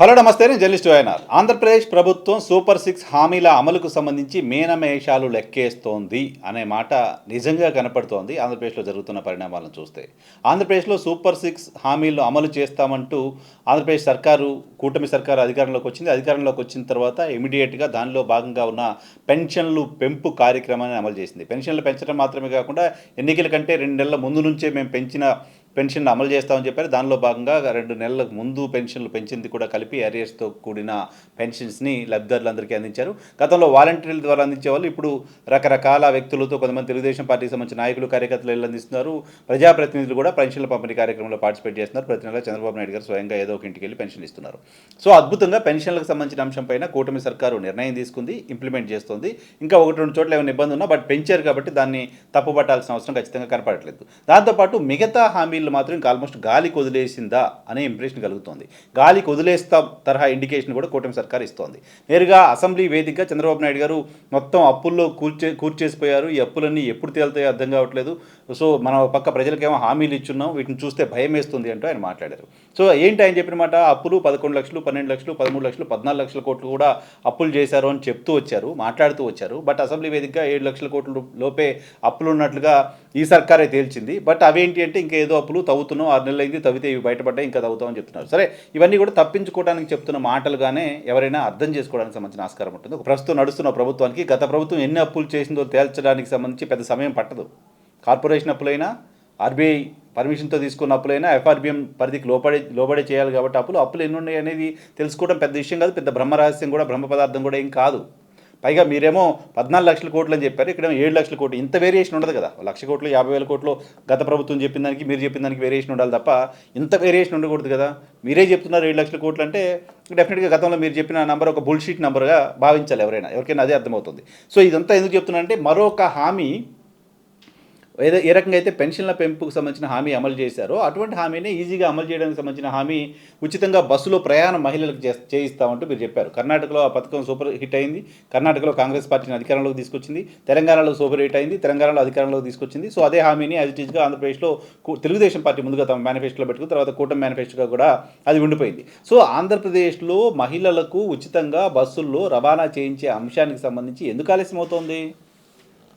Hello నమస్తే నేను journalist YNR. Andhra Pradesh ప్రభుత్వం సూపర్ సిక్స్ హామీల అమలుకు సంబంధించి మేనమేషాలు లెక్కేస్తోంది అనే మాట నిజంగా కనపడుతోంది ఆంధ్రప్రదేశ్లో జరుగుతున్న పరిణామాలను చూస్తే. ఆంధ్రప్రదేశ్లో సూపర్ సిక్స్ హామీలు అమలు చేస్తామంటూ ఆంధ్రప్రదేశ్ సర్కారు కూటమి సర్కారు అధికారంలోకి వచ్చింది. అధికారంలోకి వచ్చిన తర్వాత ఇమీడియట్గా దానిలో భాగంగా ఉన్న పెన్షన్లు పెంపు కార్యక్రమాన్ని అమలు చేసింది. పెన్షన్లు పెంచడం మాత్రమే కాకుండా ఎన్నికల కంటే రెండు నెలల ముందు నుంచే మేము పెంచిన పెన్షన్లు అమలు చేస్తామని చెప్పారు. దానిలో భాగంగా రెండు నెలలకు ముందు పెన్షన్లు పెంచింది కూడా కలిపి అరియర్స్తో కూడిన పెన్షన్స్ని లబ్ధిదారులందరికీ అందించారు. గతంలో వాలంటీర్ల ద్వారా అందించే వాళ్ళు ఇప్పుడు రకరకాల వ్యక్తులతో కొంతమంది తెలుగుదేశం పార్టీకి సంబంధించిన నాయకులు కార్యకర్తలు ఇళ్ళు అందిస్తున్నారు. ప్రజాప్రతినిధులు కూడా పెన్షన్ల పంపిణీ కార్యక్రమంలో పార్టిసిపేట్ చేస్తున్నారు. ప్రతి నెల చంద్రబాబు నాయుడు గారు స్వయంగా ఏదో ఒక ఇంటికి వెళ్ళి పెన్షన్ ఇస్తున్నారు. సో అద్భుతంగా పెన్షన్లకు సంబంధించిన అంశంపైన కూటమి సర్కారు నిర్ణయం తీసుకుంది ఇంప్లిమెంట్ చేస్తుంది. ఇంకా ఒకటి రెండు చోట్ల ఏమైనా ఇబ్బంది ఉన్నా బట్ పెంచారు కాబట్టి దాన్ని తప్పుపట్టాల్సిన అవసరం ఖచ్చితంగా కనపడట్లేదు. దాంతోపాటు మిగతా హామీలు మాత్రం ఇంకా ఆల్మోస్ట్ గాలికి వదిలేసిందా అనే ఇంప్రెషన్ కలుగుతోంది. గాలికి వదిలేస్తాం తరహా ఇండికేషన్ కూడా కూటమి సర్కార్ ఇస్తోంది. నేరుగా అసెంబ్లీ వేదికగా చంద్రబాబు నాయుడు గారు మొత్తం అప్పుల్లో కూర్చే కూర్చేసిపోయారు. ఈ అప్పులన్నీ ఎప్పుడు తేలుతాయో అర్థం కావట్లేదు. సో మన పక్క ప్రజలకేమో హామీలు ఇచ్చున్నాం. వీటిని చూస్తే భయం వేస్తుంది అంటూ ఆయన మాట్లాడారు. సో ఏంటి ఆయన చెప్పిన మాట? అప్పులు పదకొండు లక్షలు పన్నెండు లక్షలు పదమూడు లక్షలు పద్నాలుగు లక్షల కోట్లు కూడా అప్పులు చేశారు అని చెప్తూ వచ్చారు మాట్లాడుతూ వచ్చారు. బట్ అసెంబ్లీ వేదికగా ఏడు లక్షల కోట్ల లోపే అప్పులు ఉన్నట్లుగా ఈ సర్కారే తేల్చింది. బట్ అవేంటి అంటే ఇంకా ఏదో తప్పులు తవ్వుతున్నాం ఆరు నెలలు అయింది తవ్వితే ఇవి బయటపడ్డాయి ఇంకా తవ్వుతామని చెప్తున్నారు. సరే ఇవన్నీ కూడా తప్పించుకోవడానికి చెప్తున్న మాటలుగానే ఎవరైనా అర్థం చేసుకోవడానికి సంబంధించిన ఆస్కారం ఉంటుంది. ఒక ప్రస్తుతం నడుస్తున్న ప్రభుత్వానికి గత ప్రభుత్వం ఎన్ని అప్పులు చేసిందో తేల్చడానికి సంబంధించి పెద్ద సమయం పట్టదు. కార్పొరేషన్ అప్పులైనా ఆర్బీఐ పర్మిషన్తో తీసుకున్న అప్పులైనా ఎఫ్ఆర్బిఎం పరిధికి లోపడే లోబడే చేయాలి కాబట్టి అప్పులు అప్పులు ఎన్ని ఉన్నాయి అనేది తెలుసుకోవడం పెద్ద విషయం కాదు పెద్ద బ్రహ్మ రహస్యం కూడా బ్రహ్మ పదార్థం కూడా ఏం కాదు. పైగా మీరేమో పద్నాలుగు లక్షల కోట్లు అని చెప్పారు ఇక్కడ ఏడు లక్షల కోట్లు. ఇంత వేరియేషన్ ఉండదు కదా. లక్ష కోట్లు యాభై వేల కోట్లు గత ప్రభుత్వం చెప్పిన దానికి మీరు చెప్పిన దానికి వేరియేషన్ ఉండాలి తప్ప ఇంత వేరియేషన్ ఉండకూడదు కదా. మీరే చెప్తున్నారు ఏడు లక్షల కోట్లు అంటే డెఫినెట్గా గతంలో మీరు చెప్పిన నంబర్ ఒక బుల్షీట్ నెంబర్గా భావించాలి ఎవరైనా. ఎవరికైనా అదే అర్థమవుతుంది. సో ఇదంతా ఎందుకు చెప్తున్నా అంటే మరొక హామీ ఏదో ఏ రకంగా అయితే పెన్షన్ల పెంపుకు సంబంధించిన హామీ అమలు చేశారో అటువంటి హామీని ఈజీగా అమలు చేయడానికి సంబంధించిన హామీ ఉచితంగా బస్సులో ప్రయాణం మహిళలకు చే చేయిస్తామంటూ మీరు చెప్పారు. కర్ణాటకలో ఆ పథకం సూపర్ హిట్ అయింది. కర్ణాటకలో కాంగ్రెస్ పార్టీని అధికారంలోకి తీసుకొచ్చింది. తెలంగాణలో సూపర్ హిట్ అయింది. తెలంగాణలో అధికారంలోకి తీసుకొచ్చింది. సో అదే హామీని యాజ్ ఇట్ ఈజ్గా ఆంధ్రప్రదేశ్లో కు- తెలుగుదేశం పార్టీ ముందుగా తమ మేనిఫెస్టోలో పెట్టుకుని తర్వాత కూటమి మేనిఫెస్టోగా కూడా అది ఉండిపోయింది. సో ఆంధ్రప్రదేశ్లో మహిళలకు ఉచితంగా బస్సుల్లో రవాణా చేయించే అంశానికి సంబంధించి ఎందుకు ఆలస్యం అవుతోంది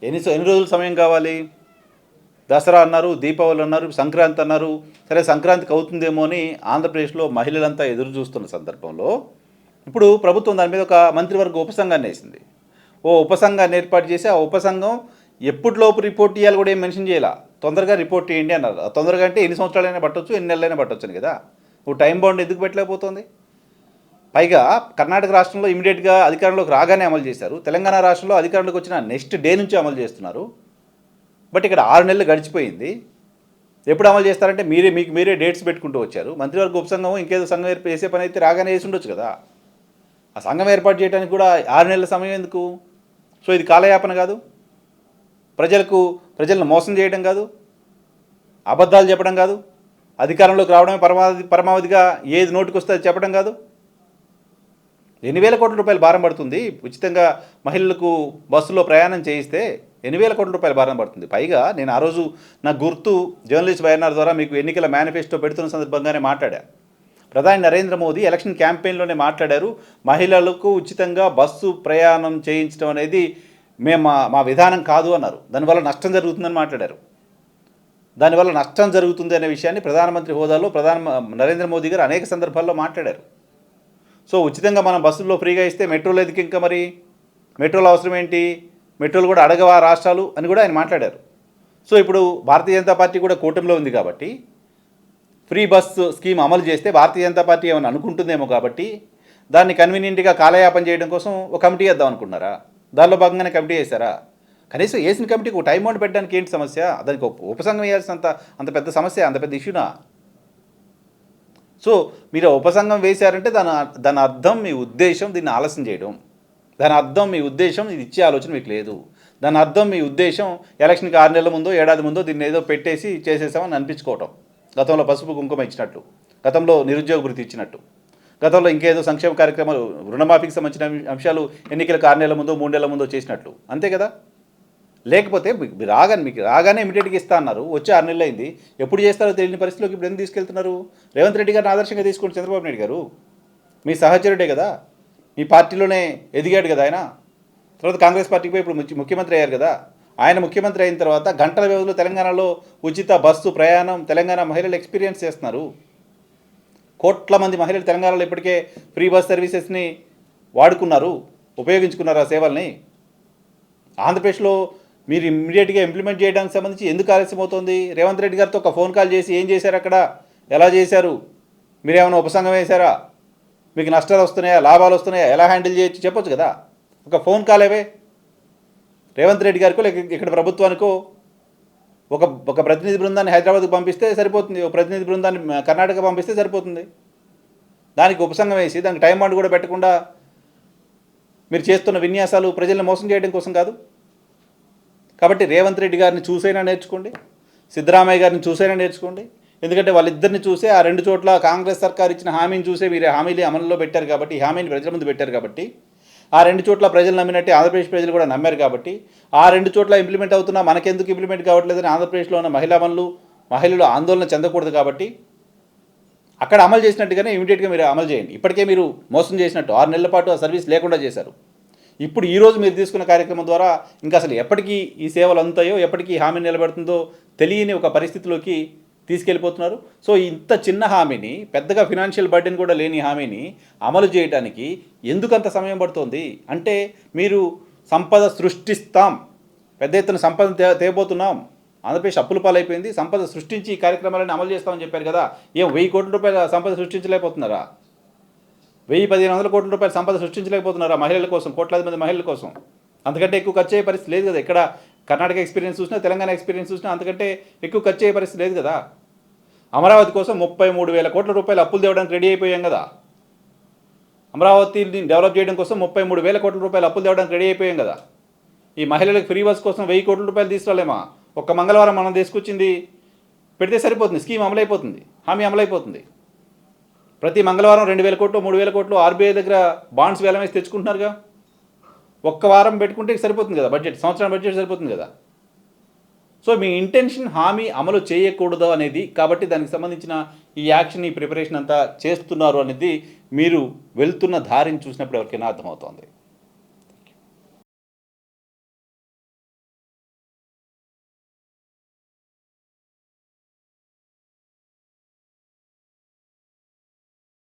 ఎన్ని ఎన్ని రోజులు సమయం కావాలి? దసరా అన్నారు దీపావళి అన్నారు సంక్రాంతి అన్నారు. సరే సంక్రాంతికి అవుతుందేమో అని ఆంధ్రప్రదేశ్లో మహిళలంతా ఎదురు చూస్తున్న సందర్భంలో ఇప్పుడు ప్రభుత్వం దాని మీద ఒక మంత్రివర్గ ఉపసంఘాన్ని వేసింది. ఓ ఉపసంఘాన్ని ఏర్పాటు చేసి ఆ ఉపసంఘం ఎప్పటిలోపు రిపోర్ట్ ఇవ్వాలి కూడా ఏం మెన్షన్ చేయాల? తొందరగా రిపోర్ట్ చేయండి అన్నారు. తొందరగా అంటే ఎన్ని సంవత్సరాలైనా పట్టవచ్చు ఎన్ని నెలలైనా పట్టొచ్చు కదా? నువ్వు టైం బౌండ్ ఎందుకు పెట్టలేకపోతుంది? పైగా కర్ణాటక రాష్ట్రంలో ఇమీడియట్గా అధికారంలోకి రాగానే అమలు చేశారు. తెలంగాణ రాష్ట్రంలో అధికారంలోకి వచ్చిన నెక్స్ట్ డే నుంచి అమలు చేస్తున్నారు. బట్ ఇక్కడ ఆరు నెలలు గడిచిపోయింది. ఎప్పుడు అమలు చేస్తారంటే మీరే మీకు మీరే డేట్స్ పెట్టుకుంటూ వచ్చారు. మంత్రివర్గ ఉపసంఘం ఇంకేదో సంఘం ఏర్పాటు చేసే పని అయితే రాగానే చేసి ఉండొచ్చు కదా. ఆ సంఘం ఏర్పాటు చేయడానికి కూడా ఆరు నెలల సమయం ఎందుకు? సో ఇది కాలయాపన కాదు. ప్రజలకు ప్రజలను మోసం చేయడం కాదు. అబద్ధాలు చెప్పడం కాదు. అధికారంలోకి రావడమే పరమావధి పరమావధిగా ఏది నోటికి వస్తే అది చెప్పడం కాదు. ఎన్ని వేల కోట్ల రూపాయలు భారం పడుతుంది. ఉచితంగా మహిళలకు బస్సులో ప్రయాణం చేయిస్తే ఎన్ని వేల కోట్ల రూపాయల భారం పడుతుంది. పైగా నేను ఆ రోజు నా గుర్తు జర్నలిస్ట్ వైఎన్ఆర్ ద్వారా మీకు ఎన్నికల మేనిఫెస్టో పెడుతున్న సందర్భంగానే మాట్లాడా. ప్రధాని నరేంద్ర మోదీ ఎలక్షన్ క్యాంపెయిన్లోనే మాట్లాడారు. మహిళలకు ఉచితంగా బస్సు ప్రయాణం చేయించడం అనేది మేము మా మా విధానం కాదు అన్నారు. దానివల్ల నష్టం జరుగుతుందని మాట్లాడారు. దానివల్ల నష్టం జరుగుతుంది అనే విషయాన్ని ప్రధానమంత్రి హోదాలో ప్రధాన నరేంద్ర మోదీ గారు అనేక సందర్భాల్లో మాట్లాడారు. సో ఉచితంగా మనం బస్సుల్లో ఫ్రీగా ఇస్తే మెట్రోలో ఎందుకు ఇంకా మరి? మెట్రోల అవసరం ఏంటి మెట్రోలు కూడా అడగవా రాష్ట్రాలు అని కూడా ఆయన మాట్లాడారు. సో ఇప్పుడు భారతీయ జనతా పార్టీ కూడా కూటమిలో ఉంది కాబట్టి ఫ్రీ బస్సు స్కీమ్ అమలు చేస్తే భారతీయ జనతా పార్టీ ఏమైనా అనుకుంటుందేమో కాబట్టి దాన్ని కన్వీనియంట్గా కాలయాపన చేయడం కోసం ఒక కమిటీ వేద్దాం అనుకున్నారా? దానిలో భాగంగానే కమిటీ వేశారా? కనీసం వేసిన కమిటీకి ఒక టైం అవుట్ పెట్టడానికి ఏంటి సమస్య? దానికి ఒక ఉపసంఘం వేయాల్సినంత అంత పెద్ద సమస్య అంత పెద్ద ఇష్యూనా? సో మీరు ఉపసంఘం వేశారంటే దాని దాని అర్థం మీ ఉద్దేశం దీన్ని ఆలస్యం చేయడం. దాని అర్థం మీ ఉద్దేశం ఇది ఇచ్చే ఆలోచన మీకు లేదు. దాని అర్థం మీ ఉద్దేశం ఎలక్షన్కి ఆరు నెలల ముందో ఏడాది ముందో దీన్ని ఏదో పెట్టేసి చేసేసామని అనిపించుకోవటం. గతంలో పసుపు కుంకుమ ఇచ్చినట్టు. గతంలో నిరుద్యోగ వృత్తి ఇచ్చినట్టు. గతంలో ఇంకేదో సంక్షేమ కార్యక్రమాలు రుణమాఫీకి సంబంధించిన అంశాలు ఎన్నికలకు ఆరు నెలల ముందో మూడు నెలల ముందో చేసినట్లు. అంతే కదా? లేకపోతే మీకు రాగానే మీకు రాగానే ఇమీడియట్గా ఇస్తా అన్నారు. వచ్చి ఆరు నెలలు అయింది. ఎప్పుడు చేస్తారో తెలియని పరిస్థితిలోకి ఇప్పుడు ఎందుకు తీసుకెళ్తున్నారు? రేవంత్ రెడ్డి గారిని ఆదర్శంగా తీసుకోండి చంద్రబాబు నాయుడు గారు. మీ సహచరుడే కదా? మీ పార్టీలోనే ఎదిగాడు కదా ఆయన? తర్వాత కాంగ్రెస్ పార్టీకి పోయి ఇప్పుడు ముఖ్యమంత్రి అయ్యారు కదా? ఆయన ముఖ్యమంత్రి అయిన తర్వాత గంటల వ్యవధిలో తెలంగాణలో ఉచిత బస్సు ప్రయాణం తెలంగాణ మహిళలు ఎక్స్పీరియన్స్ చేస్తున్నారు. కోట్ల మంది మహిళలు తెలంగాణలో ఇప్పటికే ఫ్రీ బస్ సర్వీసెస్ని వాడుకున్నారు ఉపయోగించుకున్నారు ఆ సేవల్ని. ఆంధ్రప్రదేశ్లో మీరు ఇమ్మీడియట్గా ఇంప్లిమెంట్ చేయడానికి సంబంధించి ఎందుకు ఆలస్యం అవుతుంది? రేవంత్ రెడ్డి గారితో ఒక ఫోన్ కాల్ చేసి ఏం చేశారు అక్కడ? ఎలా చేశారు? మీరేమైనా ఉపసంగం వేశారా? మీకు నష్టాలు వస్తున్నాయా లాభాలు వస్తున్నాయా ఎలా హ్యాండిల్ చేయొచ్చు చెప్పొచ్చు కదా. ఒక ఫోన్ కాల్ ఏవే? రేవంత్ రెడ్డి గారికో లేక ఇక్కడ ప్రభుత్వానికో ఒక ఒక ప్రతినిధి బృందాన్ని హైదరాబాద్కి పంపిస్తే సరిపోతుంది ఒక ప్రతినిధి బృందాన్ని కర్ణాటక పంపిస్తే సరిపోతుంది. దానికి ఉపసంగం వేసి దానికి టైం బాండ్ కూడా పెట్టకుండా మీరు చేస్తున్న విన్యాసాలు ప్రజల్ని మోసం చేయడం కోసం కాదు. కాబట్టి రేవంత్ రెడ్డి గారిని చూసైనా నేర్చుకోండి సిద్ధరామయ్య గారిని చూసైనా నేర్చుకోండి ఎందుకంటే వాళ్ళిద్దరిని చూసే ఆ రెండు చోట్ల కాంగ్రెస్ సర్కార్ ఇచ్చిన హామీని చూసే మీరు హామీలు అమలులో పెట్టారు కాబట్టి హామీని ప్రజల ముందు పెట్టారు కాబట్టి ఆ రెండు చోట్ల ప్రజలు నమ్మినట్టే ఆంధ్రప్రదేశ్ ప్రజలు కూడా నమ్మారు కాబట్టి ఆ రెండు చోట్ల ఇంప్లిమెంట్ అవుతున్నా మనకెందుకు ఇంప్లిమెంట్ కావట్లేదని ఆంధ్రప్రదేశ్లో ఉన్న మహిళా మనులు మహిళలు ఆందోళన చెందకూడదు కాబట్టి అక్కడ అమలు చేసినట్టుగానే ఇమీడియట్గా మీరు అమలు చేయండి. ఇప్పటికే మీరు మోసం చేసినట్టు ఆరు నెలల పాటు ఆ సర్వీస్ లేకుండా చేశారు. ఇప్పుడు ఈరోజు మీరు తీసుకున్న కార్యక్రమం ద్వారా ఇంకా అసలు ఎప్పటికీ ఈ సేవలు అందుతాయో ఎప్పటికీ హామీ నిలబడుతుందో తెలియని ఒక పరిస్థితిలోకి తీసుకెళ్ళిపోతున్నారు. సో ఇంత చిన్న హామీని పెద్దగా ఫినాన్షియల్ బర్డెన్ కూడా లేని హామీని అమలు చేయడానికి ఎందుకంత సమయం పడుతోంది? అంటే మీరు సంపద సృష్టిస్తాం. పెద్ద ఎత్తున సంపద తే తేబోతున్నాం. ఆంధ్రప్రదేశ్ అప్పుల పాలైపోయింది. సంపద సృష్టించి ఈ కార్యక్రమాలను అమలు చేస్తామని చెప్పారు కదా. ఏం వెయ్యి కోట్ల రూపాయల సంపద సృష్టించలేకపోతున్నారా? వెయ్యి పదిహేను వందల కోట్ల రూపాయల సంపద సృష్టించలేకపోతున్నారా మహిళల కోసం? కోట్లాది మంది మహిళల కోసం? అంతకంటే ఎక్కువ ఖర్చు అయ్యే పరిస్థితి లేదు కదా. ఇక్కడ కర్ణాటక ఎక్స్పీరియన్స్ చూసినా తెలంగాణ ఎక్స్పీరియన్స్ చూసినా అంతకంటే ఎక్కువ ఖర్చు అయ్యే పరిస్థితి లేదు కదా. అమరావతి కోసం ముప్పై మూడు వేల కోట్ల రూపాయలు అప్పులు తేవడానికి రెడీ అయిపోయాం కదా. అమరావతిని డెవలప్ చేయడం కోసం ముప్పై మూడు వేల కోట్ల రూపాయలు అప్పులు తేవడానికి రెడీ అయిపోయాం కదా. ఈ మహిళలకు ఫ్రీ బస్ కోసం వెయ్యి కోట్ల రూపాయలు తీసుకురాలేమా? ఒక్క మంగళవారం మనం తీసుకొచ్చింది పెడితే సరిపోతుంది స్కీమ్ అమలైపోతుంది హామీ అమలైపోతుంది. ప్రతి మంగళవారం రెండు వేల కోట్లు మూడు వేల కోట్లు ఆర్బీఐ దగ్గర బాండ్స్ వేలం వేసి తెచ్చుకుంటున్నారుగా. ఒక్క వారం పెట్టుకుంటే సరిపోతుంది కదా బడ్జెట్ సంవత్సరం బడ్జెట్ సరిపోతుంది కదా. సో మీ ఇంటెన్షన్ హామీ అమలు చేయకూడదు అనేది కాబట్టి దానికి సంబంధించిన ఈ యాక్షన్ ఈ ప్రిపరేషన్ అంతా చేస్తున్నారు అనేది మీరు వెళ్తున్న దారిని చూసినప్పుడు ఎవరికైనా అర్థమవుతోంది.